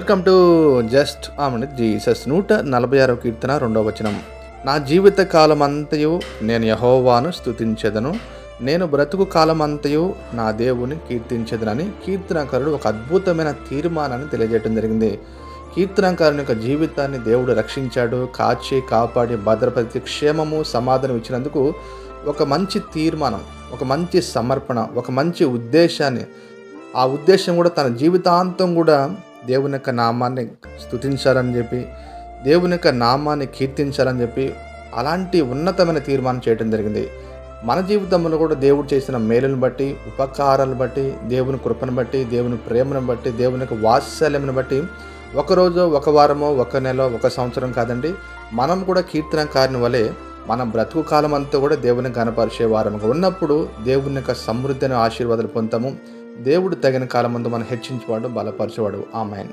Welcome to just ఆమె Jesus నూట నలభై ఆరో కీర్తన రెండవ వచనం. నా జీవిత కాలమంతయు నేను యహోవాను స్తుతించెదను. నేను బ్రతుకు కాలమంతయు నా దేవుని కీర్తించదనని కీర్తనకారుడు ఒక అద్భుతమైన తీర్మానాన్ని తెలియజేయడం జరిగింది. కీర్తనకారుని యొక్క జీవితాన్ని దేవుడు రక్షించాడు కాచి కాపాడి భద్రపరిచి క్షేమము సమాధానం ఇచ్చినందుకు ఒక మంచి తీర్మానం ఒక మంచి సమర్పణ ఒక మంచి ఉద్దేశాన్ని ఆ ఉద్దేశం కూడా తన జీవితాంతం కూడా దేవుని యొక్క నామాన్ని స్తుతించాలని చెప్పి దేవుని యొక్క నామాన్ని కీర్తించాలని చెప్పి అలాంటి ఉన్నతమైన తీర్మానం చేయడం జరిగింది. మన జీవితంలో కూడా దేవుడు చేసిన మేలును బట్టి ఉపకారాలను బట్టి దేవుని కృపను బట్టి దేవుని ప్రేమను బట్టి దేవుని యొక్క వాత్సల్యమును బట్టి ఒకరోజు ఒక వారమో ఒక నెల ఒక సంవత్సరం కాదండి మనం కూడా కీర్తన కారణం వలె మన బ్రతుకు కాలం అంతా కూడా దేవుని కనపరిచే వారముగా ఉన్నప్పుడు దేవుని యొక్క సమృద్ధిని ఆశీర్వాదాలు పొందుతాము. దేవుడు తగిన కాలం ముందు మనం హెచ్చించేవాడు బలపరిచేవాడు. ఆమెన్.